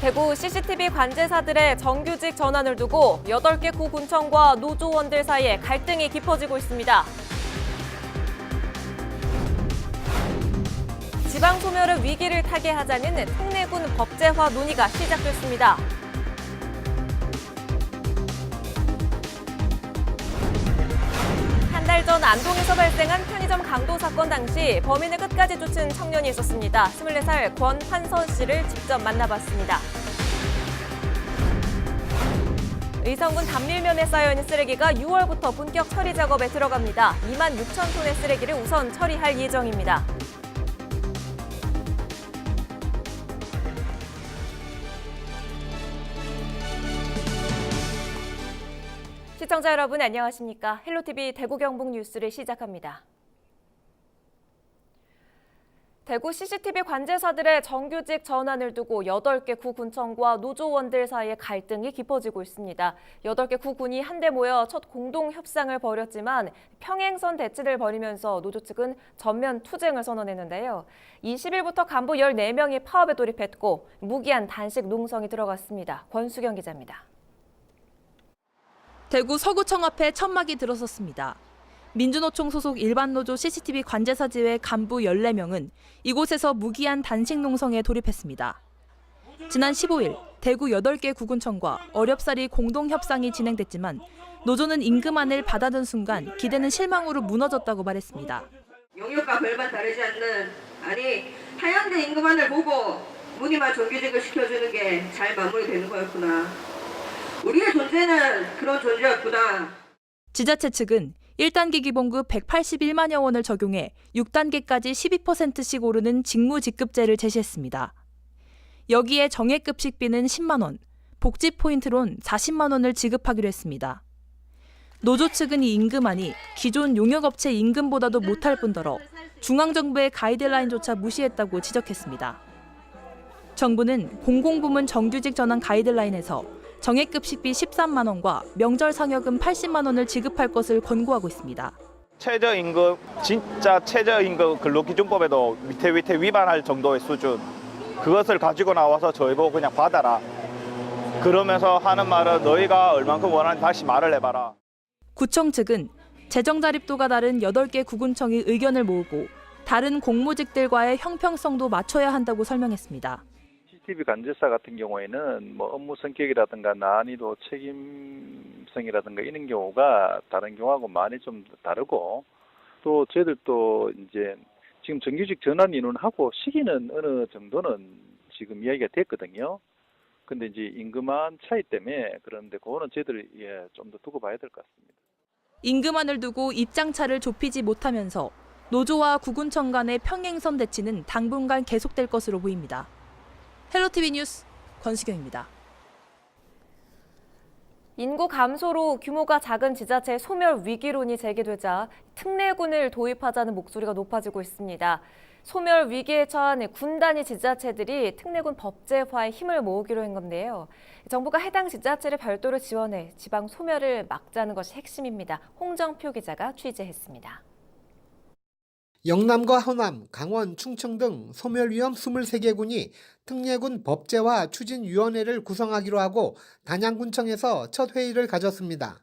대구 CCTV 관제사들의 정규직 전환을 두고 8개 구군청과 노조원들 사이에 갈등이 깊어지고 있습니다. 지방 소멸의 위기를 타개하자는 특례군 법제화 논의가 시작됐습니다. 달 전 안동에서 발생한 편의점 강도 사건 당시 범인을 끝까지 쫓은 청년이 있었습니다. 24살 권환선 씨를 직접 만나봤습니다. 의성군 단밀면에 쌓여있는 쓰레기가 6월부터 본격 처리 작업에 들어갑니다. 2만 6천 톤의 쓰레기를 우선 처리할 예정입니다. 시청자 여러분 안녕하십니까? 헬로티비 대구 경북 뉴스를 시작합니다. 대구 CCTV 관제사들의 정규직 전환을 두고 8개 구군청과 노조원들 사이에 갈등이 깊어지고 있습니다. 8개 구군이 한데 모여 첫 공동 협상을 벌였지만 평행선 대치를 벌이면서 노조 측은 전면 투쟁을 선언했는데요. 20일부터 간부 14명이 파업에 돌입했고 무기한 단식 농성이 들어갔습니다. 권수경 기자입니다. 대구 서구청 앞에 천막이 들어섰습니다. 민주노총 소속 일반노조 CCTV 관제사지회 간부 14명은 이곳에서 무기한 단식 농성에 돌입했습니다. 지난 15일 대구 8개 구군청과 어렵사리 공동 협상이 진행됐지만 노조는 임금안을 받아든 순간 기대는 실망으로 무너졌다고 말했습니다. 용역과 별반 다르지 않는 아니 하향된 임금안을 보고 무늬만 정규직을 시켜주는 게 잘 마무리되는 거였구나. 우리의 존재는 그런 존재였구나. 지자체 측은 1단계 기본급 181만여 원을 적용해 6단계까지 12%씩 오르는 직무직급제를 제시했습니다. 여기에 정액급 식비는 10만 원, 복지 포인트론 40만 원을 지급하기로 했습니다. 노조 측은 이 임금안이 기존 용역업체 임금보다도 못할 뿐더러 중앙정부의 가이드라인조차 무시했다고 지적했습니다. 정부는 공공부문 정규직 전환 가이드라인에서 정액급 식비 13만 원과 명절 상여금 80만 원을 지급할 것을 권고하고 있습니다. 최저임금 진짜 최저임금 근로기준법에도 밑에 밑에 위반할 정도의 수준 그것을 가지고 나와서 저희 보고 그냥 받아라 그러면서 하는 말은 너희가 얼만큼 원하는지 다시 말을 해봐라 구청 측은 재정 자립도가 다른 8개 구군청이 의견을 모으고 다른 공무직들과의 형평성도 맞춰야 한다고 설명했습니다. CCTV 관제사 같은 경우에는 뭐 업무 성격이라든가 난이도 책임성이라든가 이런 경우가 다른 경우하고 많이 좀 다르고 또 저희들도 이제 지금 정규직 전환 인원하고 시기는 어느 정도는 지금 이야기가 됐거든요. 근데 이제 임금안 차이 때문에 그런데 그거는 저희들이 예, 좀 더 두고 봐야 될 것 같습니다. 임금안을 두고 입장차를 좁히지 못하면서 노조와 구군청 간의 평행선 대치는 당분간 계속될 것으로 보입니다. 헬로티비 뉴스 권수경입니다. 인구 감소로 규모가 작은 지자체 소멸 위기론이 제기되자 특례군을 도입하자는 목소리가 높아지고 있습니다. 소멸 위기에 처한 군 단위 지자체들이 특례군 법제화에 힘을 모으기로 한 건데요. 정부가 해당 지자체를 별도로 지원해 지방 소멸을 막자는 것이 핵심입니다. 홍정표 기자가 취재했습니다. 영남과 호남, 강원, 충청 등 소멸 위험 23개 군이 특례군 법제화 추진위원회를 구성하기로 하고 단양군청에서 첫 회의를 가졌습니다.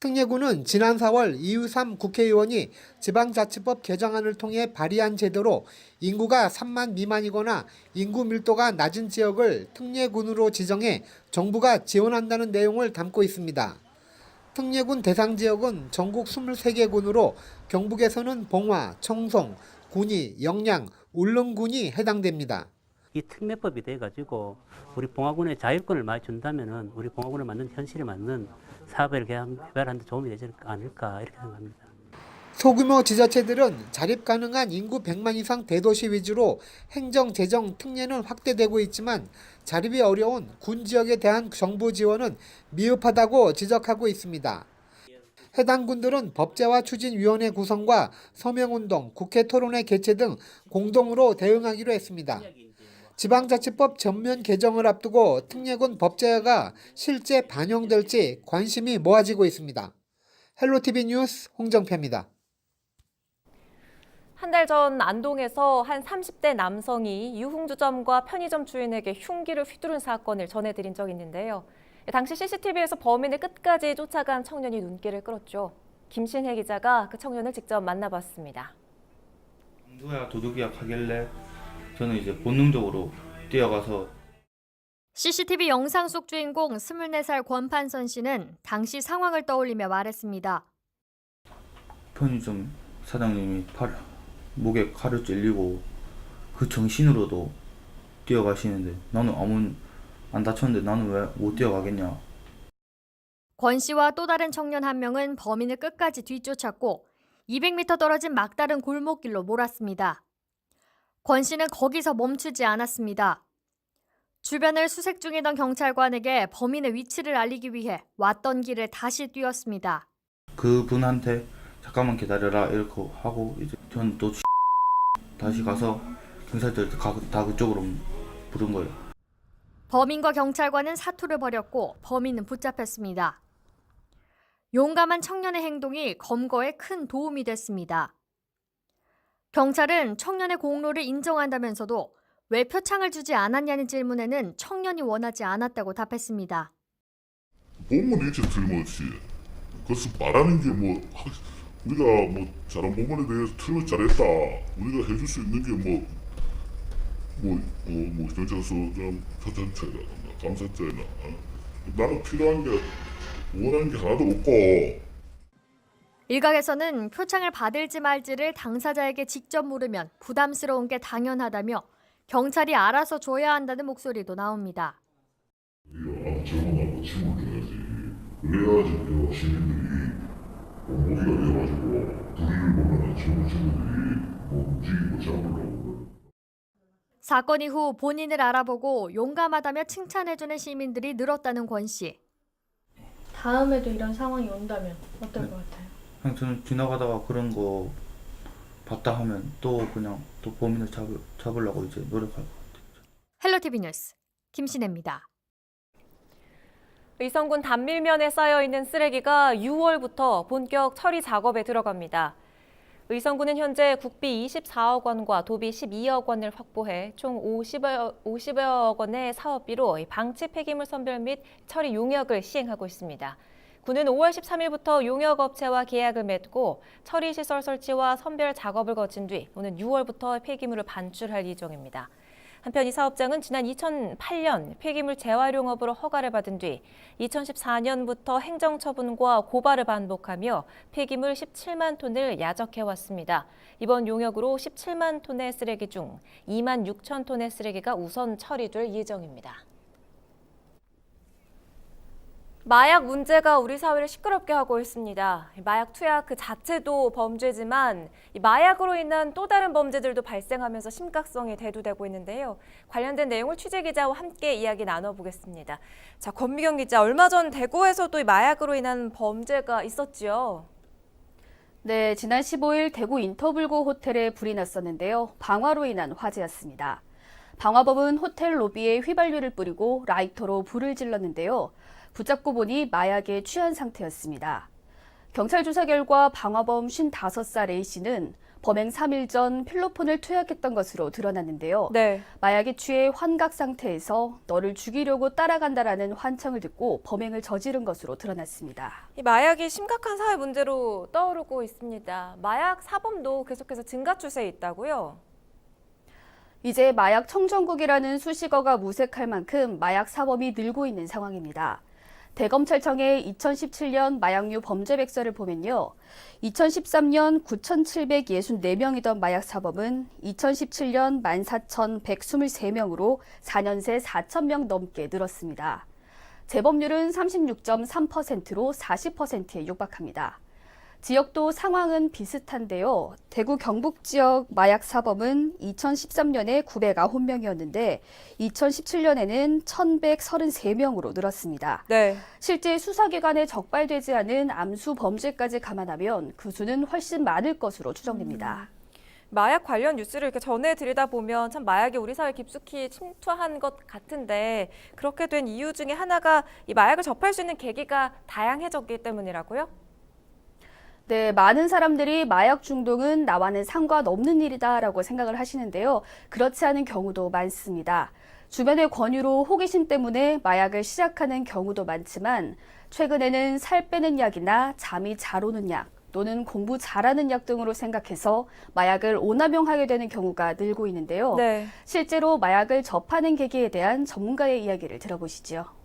특례군은 지난 4월 이유삼 국회의원이 지방자치법 개정안을 통해 발의한 제도로 인구가 3만 미만이거나 인구 밀도가 낮은 지역을 특례군으로 지정해 정부가 지원한다는 내용을 담고 있습니다. 특례군 대상 지역은 전국 23개 군으로 경북에서는 봉화, 청송, 군위, 영양, 울릉군이 해당됩니다. 이 특례법이 돼가지고 우리 봉화군의 자율권을 많이 준다면은 우리 봉화군에 맞는 현실에 맞는 사업을 개발하는 데 도움이 되지 않을까 이렇게 생각합니다. 소규모 지자체들은 자립 가능한 인구 100만 이상 대도시 위주로 행정 재정 특례는 확대되고 있지만 자립이 어려운 군 지역에 대한 정부 지원은 미흡하다고 지적하고 있습니다. 해당 군들은 법제화 추진위원회 구성과 서명운동, 국회 토론회 개최 등 공동으로 대응하기로 했습니다. 지방자치법 전면 개정을 앞두고 특례군 법제화가 실제 반영될지 관심이 모아지고 있습니다. 헬로티비 뉴스 홍정표입니다. 한 달 전 안동에서 한 30대 남성이 유흥주점과 편의점 주인에게 흉기를 휘두른 사건을 전해드린 적이 있는데요. 당시 CCTV에서 범인을 끝까지 쫓아간 청년이 눈길을 끌었죠. 김신혜 기자가 그 청년을 직접 만나봤습니다. 강도야 도둑이야 하길래 저는 이제 본능적으로 뛰어가서 CCTV 영상 속 주인공 24살 권판선 씨는 당시 상황을 떠올리며 말했습니다. 편의점 사장님이 팔 목에 칼을 찔리고 그 정신으로도 뛰어가시는데 나는 아무 안 다쳤는데 나는 왜 못 뛰어가겠냐 권 씨와 또 다른 청년 한 명은 범인을 끝까지 뒤쫓았고 200m 떨어진 막다른 골목길로 몰았습니다. 권 씨는 거기서 멈추지 않았습니다. 주변을 수색 중이던 경찰관에게 범인의 위치를 알리기 위해 왔던 길을 다시 뛰었습니다. 그분한테 잠깐만 기다려라 이렇게 하고 이제 저는 또 다시 가서 경찰들 가- 다 그쪽으로 부른 거예요 범인과 경찰관은 사투를 벌였고 범인은 붙잡혔습니다. 용감한 청년의 행동이 검거에 큰 도움이 됐습니다. 경찰은 청년의 공로를 인정한다면서도 왜 표창을 주지 않았냐는 질문에는 청년이 원하지 않았다고 답했습니다. 본문 일체 틀림없이 그것을 말하는 게 뭐 우리가 뭐 잘한 부분에 대해서 틀을 잘했다 우리가 해줄 수 있는 게뭐 뭐뭐 경찰서장 표창장이라든가 감사장이나 어? 나는 필요한 게 원하는 게 하나도 없고 일각에서는 표창을 받을지 말지를 당사자에게 직접 물으면 부담스러운 게 당연하다며 경찰이 알아서 줘야 한다는 목소리도 나옵니다. 우리가 아 적어놔고 침을 줘야지 그래야지 우리가 시민들이 뭐 모기가 되어가지고 불의를 보면 젊은 친구들이 뭐 움직이고 잡으려고 사건 이후 본인을 알아보고 용감하다며 칭찬해주는 시민들이 늘었다는 권 씨. 다음에도 이런 상황이 온다면 어떨 네. 것 같아요? 그냥 저는 지나가다가 그런 거 봤다 하면 또 그냥 또 범인을 잡을, 잡으려고 이제 노력할 것 같아요 헬로티비 뉴스 김신혜입니다. 의성군 단밀면에 쌓여 있는 쓰레기가 6월부터 본격 처리 작업에 들어갑니다. 의성군은 현재 국비 24억 원과 도비 12억 원을 확보해 총 50여, 50여 원의 사업비로 방치 폐기물 선별 및 처리 용역을 시행하고 있습니다. 군은 5월 13일부터 용역 업체와 계약을 맺고 처리 시설 설치와 선별 작업을 거친 뒤 오는 6월부터 폐기물을 반출할 예정입니다. 한편 이 사업장은 지난 2008년 폐기물 재활용업으로 허가를 받은 뒤 2014년부터 행정처분과 고발을 반복하며 폐기물 17만 톤을 야적해왔습니다. 이번 용역으로 17만 톤의 쓰레기 중 2만 6천 톤의 쓰레기가 우선 처리될 예정입니다. 마약 문제가 우리 사회를 시끄럽게 하고 있습니다. 마약 투약 그 자체도 범죄지만 이 마약으로 인한 또 다른 범죄들도 발생하면서 심각성이 대두되고 있는데요. 관련된 내용을 취재 기자와 함께 이야기 나눠보겠습니다. 자, 권미경 기자, 얼마 전 대구에서도 이 마약으로 인한 범죄가 있었지요. 네, 지난 15일 대구 인터블고 호텔에 불이 났었는데요. 방화로 인한 화재였습니다. 방화범은 호텔 로비에 휘발유를 뿌리고 라이터로 불을 질렀는데요. 붙잡고 보니 마약에 취한 상태였습니다. 경찰 조사 결과 방화범 55살 A씨는 범행 3일 전 필로폰을 투약했던 것으로 드러났는데요. 네. 마약에 취해 환각 상태에서 너를 죽이려고 따라간다라는 환청을 듣고 범행을 저지른 것으로 드러났습니다. 이 마약이 심각한 사회 문제로 떠오르고 있습니다. 마약 사범도 계속해서 증가 추세에 있다고요? 이제 마약 청정국이라는 수식어가 무색할 만큼 마약 사범이 늘고 있는 상황입니다. 대검찰청의 2017년 마약류 범죄 백서를 보면요. 2013년 9,764명이던 마약 사범은 2017년 14,123명으로 4년 새 4,000명 넘게 늘었습니다. 재범률은 36.3%로 40%에 육박합니다. 지역도 상황은 비슷한데요. 대구 경북 지역 마약 사범은 2013년에 909명이었는데 2017년에는 1,133명으로 늘었습니다. 네. 실제 수사기관에 적발되지 않은 암수 범죄까지 감안하면 그 수는 훨씬 많을 것으로 추정됩니다. 마약 관련 뉴스를 이렇게 전해드리다 보면 참 마약이 우리 사회 깊숙이 침투한 것 같은데 그렇게 된 이유 중에 하나가 이 마약을 접할 수 있는 계기가 다양해졌기 때문이라고요? 네, 많은 사람들이 마약 중독은 나와는 상관없는 일이다라고 생각을 하시는데요. 그렇지 않은 경우도 많습니다. 주변의 권유로 호기심 때문에 마약을 시작하는 경우도 많지만 최근에는 살 빼는 약이나 잠이 잘 오는 약 또는 공부 잘하는 약 등으로 생각해서 마약을 오남용하게 되는 경우가 늘고 있는데요. 네. 실제로 마약을 접하는 계기에 대한 전문가의 이야기를 들어보시죠.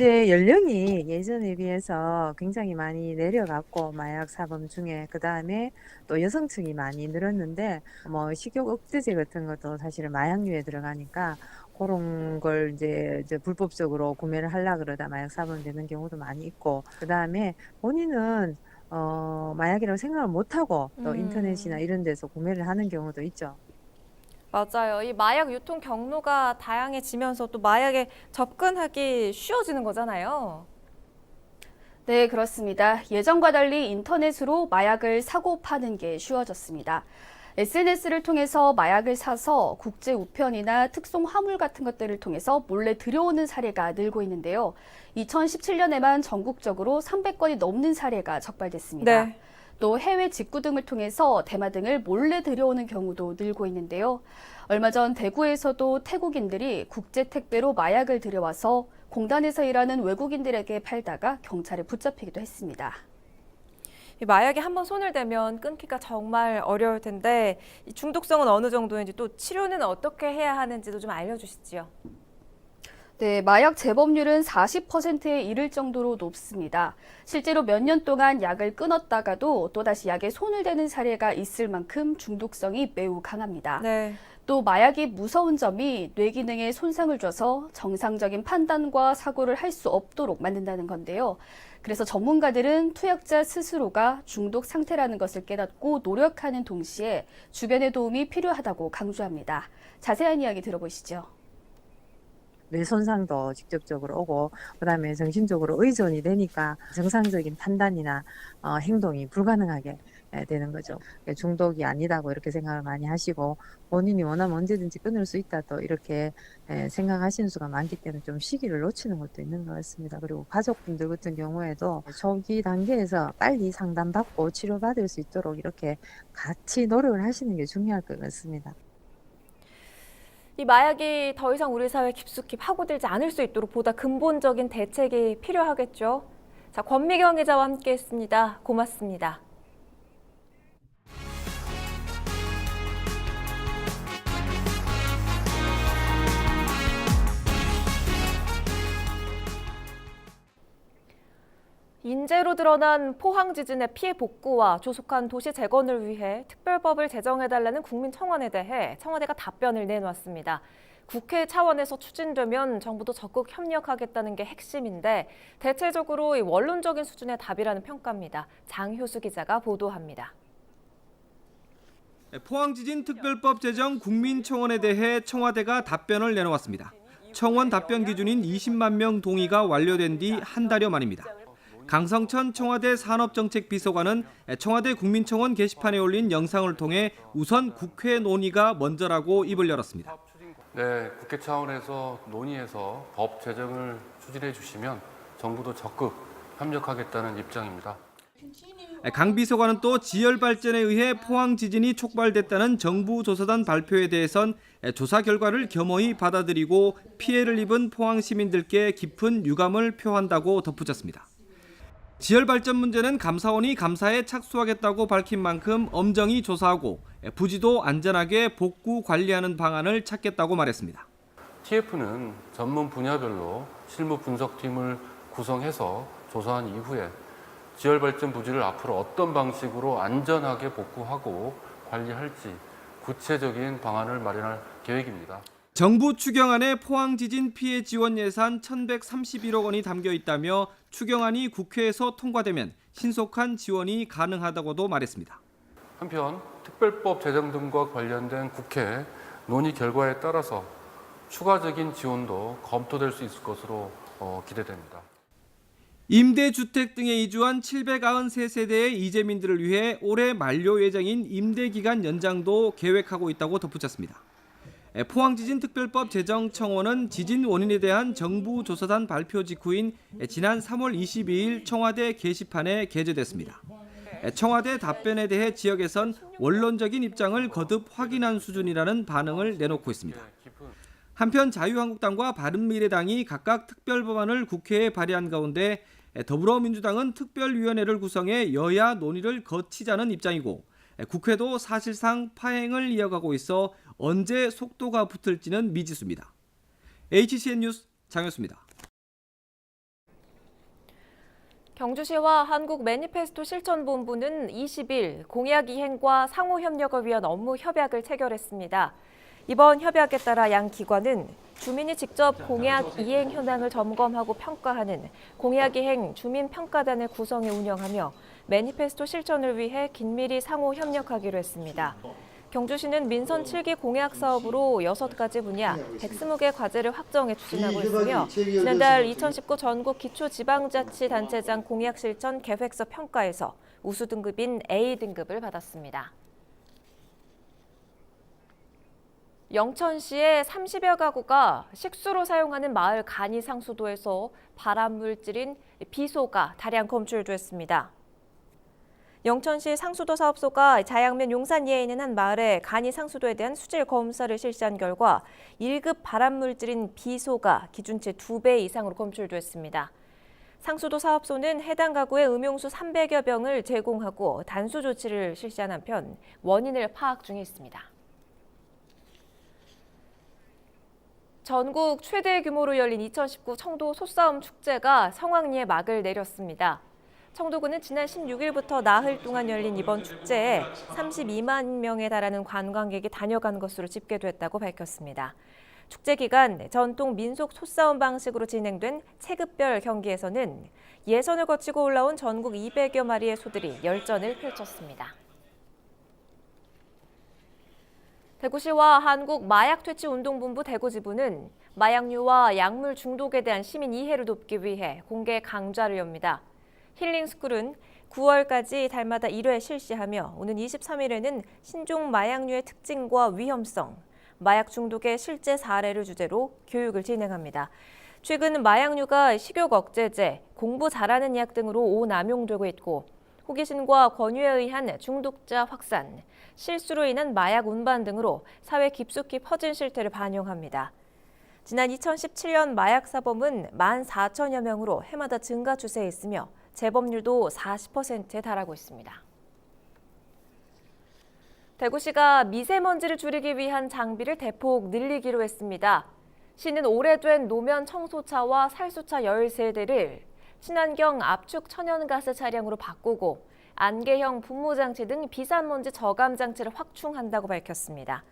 이제 연령이 예전에 비해서 굉장히 많이 내려갔고 마약 사범 중에 그 다음에 또 여성층이 많이 늘었는데 뭐 식욕 억제제 같은 것도 사실은 마약류에 들어가니까 그런 걸 이제, 이제 불법적으로 구매를 하려 그러다 마약 사범 되는 경우도 많이 있고 그 다음에 본인은 어 마약이라고 생각을 못 하고 또 음. 인터넷이나 이런 데서 구매를 하는 경우도 있죠. 맞아요. 이 마약 유통 경로가 다양해지면서 또 마약에 접근하기 쉬워지는 거잖아요. 네, 그렇습니다. 예전과 달리 인터넷으로 마약을 사고 파는 게 쉬워졌습니다. SNS를 통해서 마약을 사서 국제 우편이나 특송 화물 같은 것들을 통해서 몰래 들여오는 사례가 늘고 있는데요. 2017년에만 전국적으로 300건이 넘는 사례가 적발됐습니다. 네. 또 해외 직구 등을 통해서 대마 등을 몰래 들여오는 경우도 늘고 있는데요. 얼마 전 대구에서도 태국인들이 국제 택배로 마약을 들여와서 공단에서 일하는 외국인들에게 팔다가 경찰에 붙잡히기도 했습니다. 이 마약에 한번 손을 대면 끊기가 정말 어려울 텐데 이 중독성은 어느 정도인지 또 치료는 어떻게 해야 하는지도 좀 알려주시지요. 네, 마약 재범률은 40%에 이를 정도로 높습니다. 실제로 몇 년 동안 약을 끊었다가도 또다시 약에 손을 대는 사례가 있을 만큼 중독성이 매우 강합니다. 네. 또 마약이 무서운 점이 뇌 기능에 손상을 줘서 정상적인 판단과 사고를 할 수 없도록 만든다는 건데요. 그래서 전문가들은 투약자 스스로가 중독 상태라는 것을 깨닫고 노력하는 동시에 주변의 도움이 필요하다고 강조합니다. 자세한 이야기 들어보시죠. 뇌 손상도 직접적으로 오고 그다음에 정신적으로 의존이 되니까 정상적인 판단이나 어, 행동이 불가능하게 예, 되는 거죠. 예, 중독이 아니다고 이렇게 생각을 많이 하시고 본인이 원하면 언제든지 끊을 수 있다 또 이렇게 예, 생각하시는 수가 많기 때문에 좀 시기를 놓치는 것도 있는 것 같습니다. 그리고 가족분들 같은 경우에도 초기 단계에서 빨리 상담받고 치료받을 수 있도록 이렇게 같이 노력을 하시는 게 중요할 것 같습니다. 이 마약이 더 이상 우리 사회에 깊숙이 파고들지 않을 수 있도록 보다 근본적인 대책이 필요하겠죠. 자, 권미경 기자와 함께했습니다. 고맙습니다. 인재로 드러난 포항 지진의 피해 복구와 조속한 도시 재건을 위해 특별법을 제정해달라는 국민 청원에 대해 청와대가 답변을 내놓았습니다. 국회 차원에서 추진되면 정부도 적극 협력하겠다는 게 핵심인데 대체적으로 이 원론적인 수준의 답이라는 평가입니다. 장효수 기자가 보도합니다. 포항 지진 특별법 제정 국민 청원에 대해 청와대가 답변을 내놓았습니다. 청원 답변 기준인 20만 명 동의가 완료된 뒤 한 달여 만입니다. 강성천 청와대 산업정책비서관은 청와대 국민청원 게시판에 올린 영상을 통해 우선 국회 논의가 먼저라고 입을 열었습니다. 네, 국회 차원에서 논의해서 법 제정을 추진해 주시면 정부도 적극 협력하겠다는 입장입니다. 강 비서관은 또 지열 발전에 의해 포항 지진이 촉발됐다는 정부 조사단 발표에 대해선 조사 결과를 겸허히 받아들이고 피해를 입은 포항 시민들께 깊은 유감을 표한다고 덧붙였습니다. 지열 발전 문제는 감사원이 감사에 착수하겠다고 밝힌 만큼 엄정히 조사하고 부지도 안전하게 복구 관리하는 방안을 찾겠다고 말했습니다. TF는 전문 분야별로 실무 분석팀을 구성해서 조사한 이후에 지열 발전 부지를 앞으로 어떤 방식으로 안전하게 복구하고 관리할지 구체적인 방안을 마련할 계획입니다. 정부 추경안에 포항 지진 피해 지원 예산 1,131억 원이 담겨 있다며 추경안이 국회에서 통과되면 신속한 지원이 가능하다고도 말했습니다. 한편 특별법 제정 등과 관련된 국회 논의 결과에 따라서 추가적인 지원도 검토될 수 있을 것으로 어, 기대됩니다. 임대주택 등에 이주한 793세대의 이재민들을 위해 올해 만료 예정인 임대기간 연장도 계획하고 있다고 덧붙였습니다. 포항지진특별법 제정청원은 지진 원인에 대한 정부 조사단 발표 직후인 지난 3월 22일 청와대 게시판에 게재됐습니다. 청와대 답변에 대해 지역에선 원론적인 입장을 거듭 확인한 수준이라는 반응을 내놓고 있습니다. 한편 자유한국당과 바른미래당이 각각 특별법안을 국회에 발의한 가운데 더불어민주당은 특별위원회를 구성해 여야 논의를 거치자는 입장이고 국회도 사실상 파행을 이어가고 있어 언제 속도가 붙을지는 미지수입니다. HCN 뉴스 장효수입니다. 경주시와 한국 매니페스토 실천본부는 20일 공약 이행과 상호 협력을 위한 업무 협약을 체결했습니다. 이번 협약에 따라 양 기관은 주민이 직접 공약 이행 현황을 점검하고 평가하는 공약 이행 주민 평가단을 구성해 운영하며 매니페스토 실천을 위해 긴밀히 상호 협력하기로 했습니다. 경주시는 민선 7기 공약 사업으로 6가지 분야 120개 과제를 확정해 추진하고 있으며 지난달 2019 전국 기초지방자치단체장 공약 실천 계획서 평가에서 우수 등급인 A 등급을 받았습니다. 영천시의 30여 가구가 식수로 사용하는 마을 간이 상수도에서 발암 물질인 비소가 다량 검출됐습니다. 영천시 상수도 사업소가 자양면 용산리에 있는 한 마을의 간이 상수도에 대한 수질 검사를 실시한 결과 1급 발암 물질인 비소가 기준치 2배 이상으로 검출됐습니다. 상수도 사업소는 해당 가구에 음용수 300여 병을 제공하고 단수 조치를 실시한 한편 원인을 파악 중에 있습니다. 전국 최대 규모로 열린 2019 청도 소싸움 축제가 성황리에 막을 내렸습니다. 청도군은 지난 16일부터 나흘 동안 열린 이번 축제에 32만 명에 달하는 관광객이 다녀간 것으로 집계됐다고 밝혔습니다. 축제 기간 전통 민속 소싸움 방식으로 진행된 체급별 경기에서는 예선을 거치고 올라온 전국 200여 마리의 소들이 열전을 펼쳤습니다. 대구시와 한국 마약퇴치운동본부 대구지부는 마약류와 약물 중독에 대한 시민 이해를 돕기 위해 공개 강좌를 엽니다. 힐링스쿨은 9월까지 달마다 1회 실시하며 오는 23일에는 신종 마약류의 특징과 위험성, 마약 중독의 실제 사례를 주제로 교육을 진행합니다. 최근 마약류가 식욕 억제제, 공부 잘하는 약 등으로 오남용되고 있고 호기심과 권유에 의한 중독자 확산, 실수로 인한 마약 운반 등으로 사회 깊숙이 퍼진 실태를 반영합니다. 지난 2017년 마약 사범은 14,000여 명으로 해마다 증가 추세에 있으며 재범률도 40%에 달하고 있습니다. 대구시가 미세먼지를 줄이기 위한 장비를 대폭 늘리기로 했습니다. 시는 오래된 노면 청소차와 살수차 13대를 친환경 압축 천연가스 차량으로 바꾸고 안개형 분무장치 등 비산먼지 저감 장치를 확충한다고 밝혔습니다.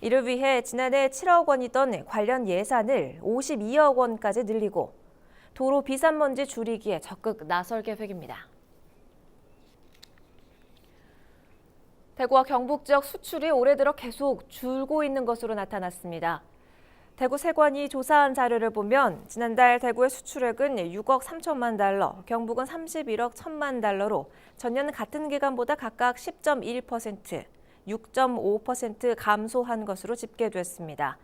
이를 위해 지난해 7억 원이던 관련 예산을 52억 원까지 늘리고 도로 비산먼지 줄이기에 적극 나설 계획입니다. 대구와 경북 지역 수출이 올해 들어 계속 줄고 있는 것으로 나타났습니다. 대구 세관이 조사한 자료를 보면 지난달 대구의 수출액은 6억 3천만 달러, 경북은 31억 1천만 달러로 전년 같은 기간보다 각각 10.1%, 6.5% 감소한 것으로 집계됐습니다.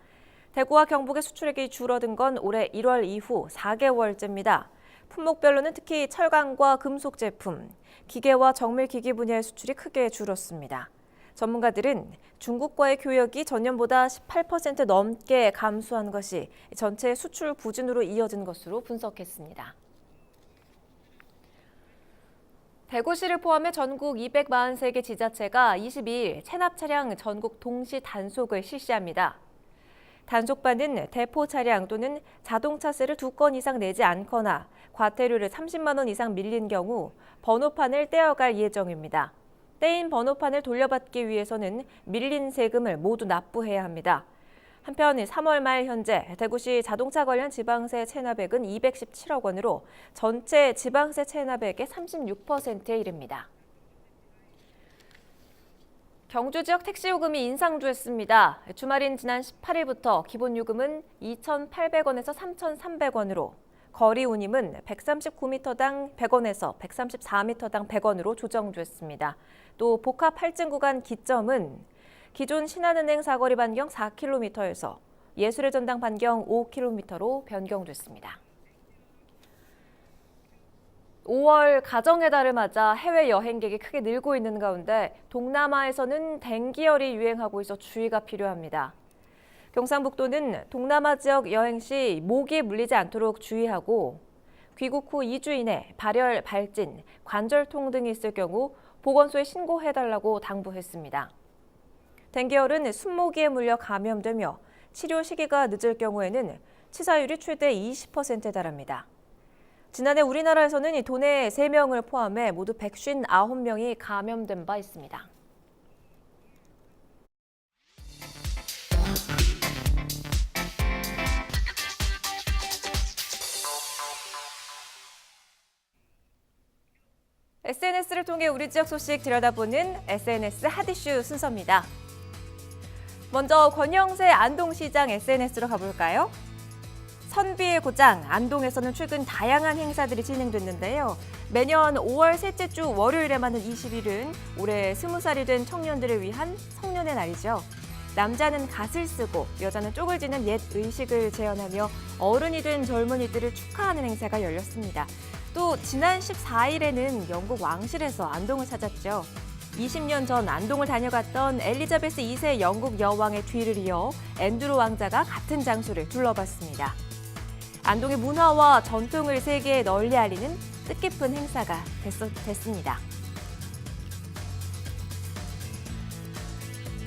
대구와 경북의 수출액이 줄어든 건 올해 1월 이후 4개월째입니다. 품목별로는 특히 철강과 금속 제품, 기계와 정밀기기 분야의 수출이 크게 줄었습니다. 전문가들은 중국과의 교역이 전년보다 18% 넘게 감소한 것이 전체 수출 부진으로 이어진 것으로 분석했습니다. 대구시를 포함해 전국 243개 지자체가 22일 체납 차량 전국 동시 단속을 실시합니다. 단속반은 대포 차량 또는 자동차세를 두 건 이상 내지 않거나 과태료를 30만 원 이상 밀린 경우 번호판을 떼어갈 예정입니다. 떼인 번호판을 돌려받기 위해서는 밀린 세금을 모두 납부해야 합니다. 한편 3월 말 현재 대구시 자동차 관련 지방세 체납액은 217억 원으로 전체 지방세 체납액의 36%에 이릅니다. 경주 지역 택시 요금이 인상됐습니다. 주말인 지난 18일부터 기본 요금은 2,800원에서 3,300원으로 거리 운임은 139m당 100원에서 134m당 100원으로 조정됐습니다. 또 복합 할증 구간 기점은 기존 신한은행 사거리 반경 4km에서 예술의 전당 반경 5km로 변경됐습니다. 5월 가정의 달을 맞아 해외 여행객이 크게 늘고 있는 가운데 동남아에서는 댕기열이 유행하고 있어 주의가 필요합니다. 경상북도는 동남아 지역 여행 시 모기 물리지 않도록 주의하고 귀국 후 2주 이내 발열, 발진, 관절통 등이 있을 경우 보건소에 신고해달라고 당부했습니다. 댕기열은 순모기에 물려 감염되며 치료 시기가 늦을 경우에는 치사율이 최대 20%에 달합니다. 지난해 우리나라에서는 이 도내 3명을 포함해 모두 159명이 감염된 바 있습니다. SNS를 통해 우리 지역 소식 들여다보는 SNS 핫이슈 순서입니다. 먼저 권영세 안동시장 SNS로 가볼까요? 선비의 고장 안동에서는 최근 다양한 행사들이 진행됐는데요. 매년 5월 셋째 주 월요일에 맞는 20일은 올해 20살이 된 청년들을 위한 성년의 날이죠. 남자는 갓을 쓰고 여자는 쪽을 지는 옛 의식을 재현하며 어른이 된 젊은이들을 축하하는 행사가 열렸습니다. 또 지난 14일에는 영국 왕실에서 안동을 찾았죠. 20년 전 안동을 다녀갔던 엘리자베스 2세 영국 여왕의 뒤를 이어 앤드루 왕자가 같은 장소를 둘러봤습니다. 안동의 문화와 전통을 세계에 널리 알리는 뜻깊은 행사가 됐, 습니다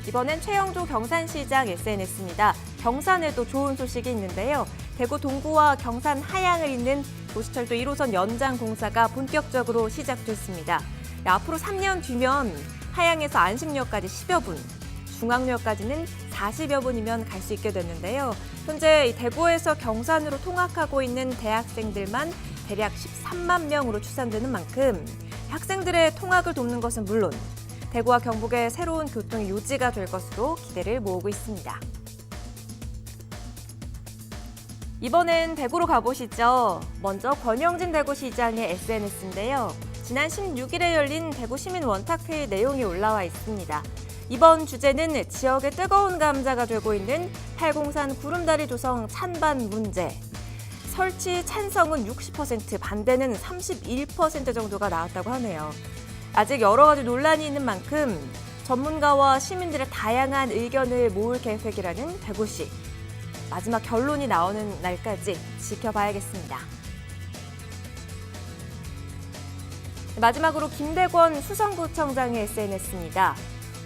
이번엔 최영조 경산시장 SNS입니다. 경산에도 좋은 소식이 있는데요. 대구 동구와 경산 하양을 잇는 도시철도 1호선 연장 공사가 본격적으로 시작됐습니다. 네, 앞으로 3년 뒤면 하양에서 안심역까지 10여 분, 중앙역까지는 40여 분이면 갈 수 있게 됐는데요. 현재 대구에서 경산으로 통학하고 있는 대학생들만 대략 13만 명으로 추산되는 만큼 학생들의 통학을 돕는 것은 물론 대구와 경북의 새로운 교통의 요지가 될 것으로 기대를 모으고 있습니다. 이번엔 대구로 가보시죠. 먼저 권영진 대구시장의 SNS인데요. 지난 16일에 열린 대구 시민 원탁회의 내용이 올라와 있습니다. 이번 주제는 지역의 뜨거운 감자가 되고 있는 팔공산 구름다리 조성 찬반 문제. 설치 찬성은 60%, 반대는 31% 정도가 나왔다고 하네요. 아직 여러 가지 논란이 있는 만큼 전문가와 시민들의 다양한 의견을 모을 계획이라는 대구시. 마지막 결론이 나오는 날까지 지켜봐야겠습니다. 마지막으로 김대권 수성구청장의 SNS입니다.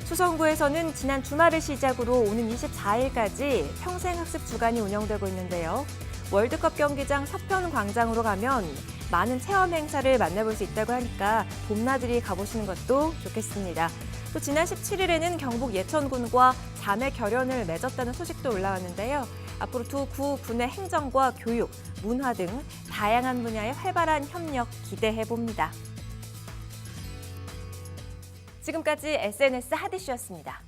수성구에서는 지난 주말을 시작으로 오는 24일까지 평생학습 주간이 운영되고 있는데요. 월드컵 경기장 서편 광장으로 가면 많은 체험 행사를 만나볼 수 있다고 하니까 봄나들이 가보시는 것도 좋겠습니다. 또 지난 17일에는 경북 예천군과 자매 결연을 맺었다는 소식도 올라왔는데요. 앞으로 두 구 군의 행정과 교육, 문화 등 다양한 분야의 활발한 협력 기대해 봅니다. 지금까지 SNS 핫이슈였습니다.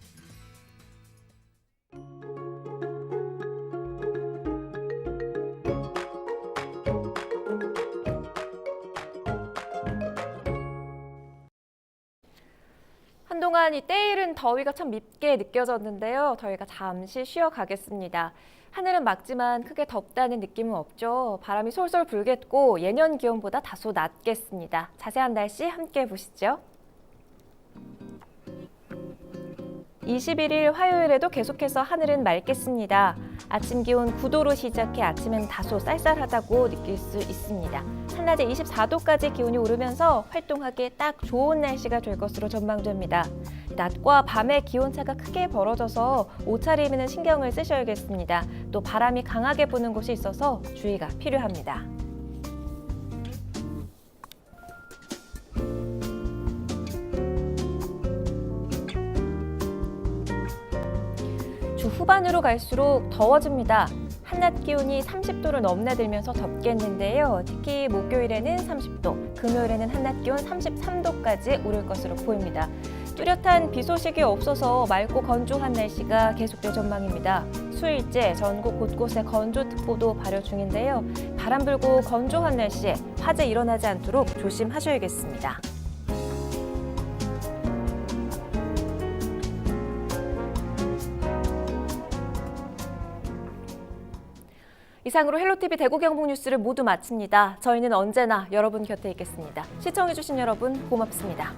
한동안 이 때이른 더위가 참 밉게 느껴졌는데요. 저희가 잠시 쉬어가겠습니다. 하늘은 맑지만 크게 덥다는 느낌은 없죠. 바람이 솔솔 불겠고 예년 기온보다 다소 낮겠습니다. 자세한 날씨 함께 보시죠. 21일 화요일에도 계속해서 하늘은 맑겠습니다. 아침 기온 9도로 시작해 아침엔 다소 쌀쌀하다고 느낄 수 있습니다. 한낮에 24도까지 기온이 오르면서 활동하기에 딱 좋은 날씨가 될 것으로 전망됩니다. 낮과 밤의 기온차가 크게 벌어져서 옷차림에는 신경을 쓰셔야겠습니다. 또 바람이 강하게 부는 곳이 있어서 주의가 필요합니다. 후반으로 갈수록 더워집니다. 한낮 기온이 30도를 넘나들면서 덥겠는데요. 특히 목요일에는 30도, 금요일에는 한낮 기온 33도까지 오를 것으로 보입니다. 뚜렷한 비 소식이 없어서 맑고 건조한 날씨가 계속될 전망입니다. 수일째 전국 곳곳에 건조특보도 발효 중인데요. 바람 불고 건조한 날씨에 화재 일어나지 않도록 조심하셔야겠습니다. 이상으로 헬로티비 대구 경북 뉴스를 모두 마칩니다. 저희는 언제나 여러분 곁에 있겠습니다. 시청해주신 여러분 고맙습니다.